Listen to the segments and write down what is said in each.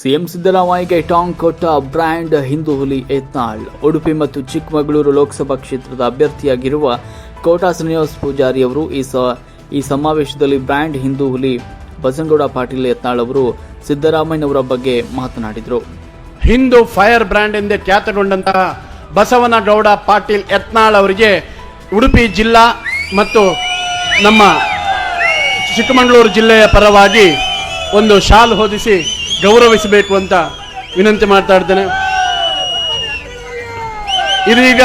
CM ಸಿದ್ದರಾಮಯ್ಯಗೆ ಟಾಂಗ್ ಕೊಟ್ಟ brand Hindu ಹುಲಿ ಯತ್ನಾಳ್ ಉಡುಪಿ ಮತ್ತು ಚಿಕ್ಕಮಗಳೂರು ಲೋಕಸಭಾ ಕ್ಷೇತ್ರದ ಅಭ್ಯರ್ಥಿಯಾಗಿರುವ ಕೋಟಾ ಶ್ರೀನಿವಾಸ್ ಪೂಜಾರಿ ಅವರು ಈ ಸ, ಈ ಸಮಾವೇಶದಲ್ಲಿ ಬ್ರ್ಯಾಂಡ್ ಹಿಂದೂ ಹುಲಿ ಬಸನಗೌಡ ಪಾಟೀಲ್ ಯತ್ನಾಳ್ ಅವರು ಸಿದ್ದರಾಮಯ್ಯನವರ ಬಗ್ಗೆ ಮಾತನಾಡಿದರು. ಹಿಂದೂ ಫೈರ್ ಬ್ರ್ಯಾಂಡ್ ಎಂದೇ ಖ್ಯಾತಗೊಂಡಂತಹ ಬಸವನಗೌಡ ಪಾಟೀಲ್ ಯತ್ನಾಳ್ ಅವರಿಗೆ ಉಡುಪಿ ಜಿಲ್ಲಾ ಮತ್ತು ನಮ್ಮ ಚಿಕ್ಕಮಗಳೂರು ಜಿಲ್ಲೆಯ ಪರವಾಗಿ ಒಂದು ಶಾಲ್ ಹೊದಿಸಿ ಗೌರವಿಸಬೇಕು ಅಂತ ವಿನಂತಿ ಮಾಡ್ತಾ ಇರ್ತೇನೆ. ಇದೀಗ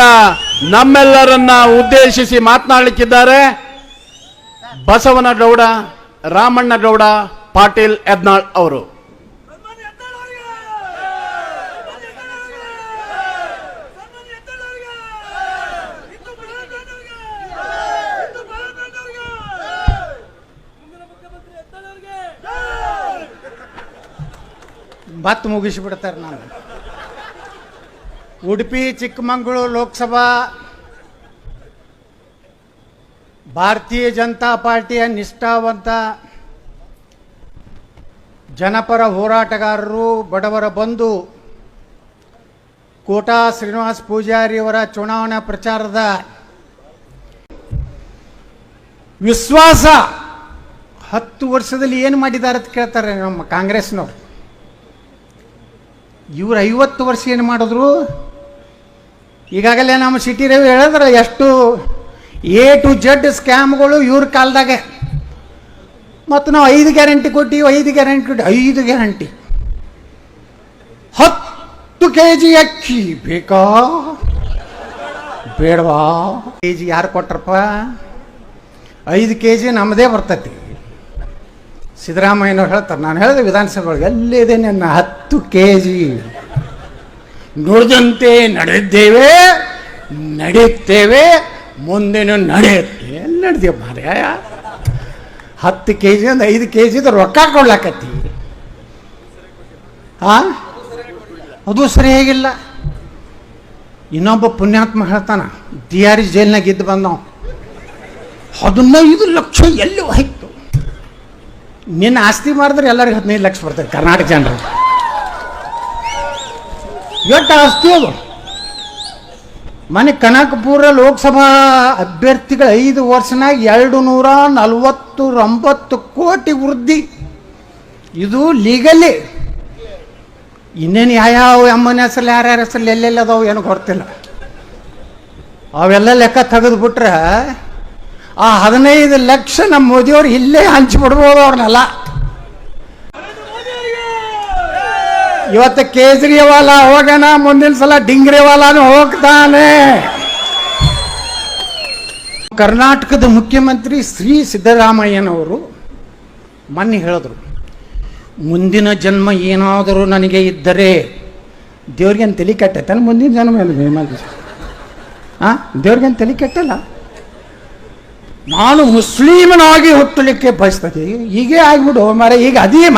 ನಮ್ಮೆಲ್ಲರನ್ನ ಉದ್ದೇಶಿಸಿ ಮಾತನಾಡಲಿಕ್ಕಿದ್ದಾರೆ ಬಸವನಗೌಡ ರಾಮಣ್ಣಗೌಡ ಪಾಟೀಲ್ ಯತ್ನಾಳ್ ಅವರು. ಬತ್ ಮುಗಿಸಿಬಿಡ್ತಾರೆ ನಾನು. ಉಡುಪಿ, ಚಿಕ್ಕಮಗಳೂರು ಲೋಕಸಭಾ, ಭಾರತೀಯ ಜನತಾ ಪಾರ್ಟಿಯ ನಿಷ್ಠಾವಂತ ಜನಪರ ಹೋರಾಟಗಾರರು, ಬಡವರ ಬಂಧು, ಕೋಟಾ ಶ್ರೀನಿವಾಸ್ ಪೂಜಾರಿಯವರ ಚುನಾವಣಾ ಪ್ರಚಾರದ ವಿಶ್ವಾಸ ಹತ್ತು ವರ್ಷದಲ್ಲಿ ಏನು ಮಾಡಿದ್ದಾರೆ ಅಂತ ಕೇಳ್ತಾರೆ ನಮ್ಮ ಕಾಂಗ್ರೆಸ್ನವ್ರು. ಇವ್ರು ಐವತ್ತು ವರ್ಷ ಏನು ಮಾಡಿದ್ರು? ಈಗಾಗಲೇ ನಮ್ಮ ಸಿಟಿ ರವಿ ಹೇಳಿದ್ರೆ, ಎಷ್ಟು ಎ ಟು ಜಡ್ ಸ್ಕ್ಯಾಮ್ಗಳು ಇವ್ರ ಕಾಲದಾಗೆ. ಮತ್ತು ನಾವು ಐದು ಗ್ಯಾರಂಟಿ ಕೊಟ್ಟಿವಿ, ಐದು ಗ್ಯಾರಂಟಿ ಕೊಟ್ಟು ಐದು ಗ್ಯಾರಂಟಿ ಹತ್ತು ಕೆ ಜಿ ಅಕ್ಕಿ ಬೇಕಾ? ಬೇಡವಾ? ಕೆ ಜಿ ಯಾರು ಕೊಟ್ರಪ್ಪ? ಐದು ಕೆ ಜಿ ನಮ್ಮದೇ ಬರ್ತೈತಿ. ಸಿದ್ದರಾಮಯ್ಯನವ್ರು ಹೇಳ್ತಾರೆ, ನಾನು ಹೇಳಿದೆ ವಿಧಾನಸಭೆ ಒಳಗೆ ಎಲ್ಲಿದೆ ನನ್ನ ಹತ್ತು ಕೆ ಜಿ ನುಡಿದಂತೆ ನಡೆದ್ದೇವೆ ನಡೆಯುತ್ತೇವೆ, ಮುಂದೇನು ನಡೆಯುತ್ತೆ. ಎಲ್ಲಿ ನಡೆದೇವ ಮಾರ್ಯ ಹತ್ತು ಕೆ ಜಿ ಒಂದು ಐದು ಕೆ ಜಿದು ರೊಕ್ಕ ಕೊಡ್ಲಾಕತ್ತಿ ಆ? ಅದು ಸರಿಯಾಗಿಲ್ಲ ಇನ್ನೊಬ್ಬ ಪುಣ್ಯಾತ್ಮ ಹೇಳ್ತಾನ, ಡಿ ಆರ್ ಜೈಲ್ನಾಗ ಇದ್ದು ಬಂದವ. ಹದಿನೈದು ಲಕ್ಷ ಎಲ್ಲಿ ಹೋಯ್ತು? ನಿನ್ನ ಆಸ್ತಿ ಮಾಡಿದ್ರೆ ಎಲ್ಲರಿಗೆ ಹದಿನೈದು ಲಕ್ಷ ಬರ್ತದೆ, ಕರ್ನಾಟಕ ಜನರು ಎಷ್ಟು ಆಸ್ತಿ ಅದು? ಮನೆ ಕನಕಪುರ ಲೋಕಸಭಾ ಅಭ್ಯರ್ಥಿಗಳ ಐದು ವರ್ಷನಾಗ ಎರಡು ನೂರ ನಲವತ್ತು ಒಂಬತ್ತು ಕೋಟಿ ವೃದ್ಧಿ. ಇದು ಲೀಗಲಿ ಇನ್ನೇನು ಯಾವ್ಯಾವ ಅಮ್ಮನ ಹೆಸರಲ್ಲಿ ಯಾರ್ಯಾರ ಹೆಸರಲ್ಲಿ ಎಲ್ಲೆಲ್ಲಿ ಅದಾವು ಏನು ಗೊತ್ತಿಲ್ಲ. ಅವೆಲ್ಲ ಲೆಕ್ಕ ತೆಗೆದು ಬಿಟ್ರೆ ಆ ಹದಿನೈದು ಲಕ್ಷ ನಮ್ಮ ಮೋದಿಯವ್ರು ಇಲ್ಲೇ ಹಂಚಿಬಿಡ್ಬೋದು ಅವ್ರನ್ನೆಲ್ಲ. ಇವತ್ತು ಕೇಜ್ರಿವಾಲ ಹೋಗೋಣ, ಮುಂದಿನ ಸಲ ಡಿಂಗ್ರಿವಾಲಾನು ಹೋಗ್ತಾನೆ. ಕರ್ನಾಟಕದ ಮುಖ್ಯಮಂತ್ರಿ ಶ್ರೀ ಸಿದ್ದರಾಮಯ್ಯನವರು ಮೊನ್ನೆ ಹೇಳಿದ್ರು, ಮುಂದಿನ ಜನ್ಮ ಏನಾದರೂ ನನಗೆ ಇದ್ದರೆ ದೇವ್ರಿಗೇನು ತಲೆ ತನ್ನ ಮುಂದಿನ ಜನ್ಮ? ಹಾಂ ದೇವ್ರಿಗೇನು ತಲೆ ಕೆಟ್ಟಲ್ಲ. ನಾನು ಮುಸ್ಲಿಮನಾಗಿ ಹುಟ್ಟಲಿಕ್ಕೆ ಬಯಸ್ತದೆ. ಹೀಗೆ ಆಗ್ಬಿಡು ಮಾರ ಈಗ ಅದೇ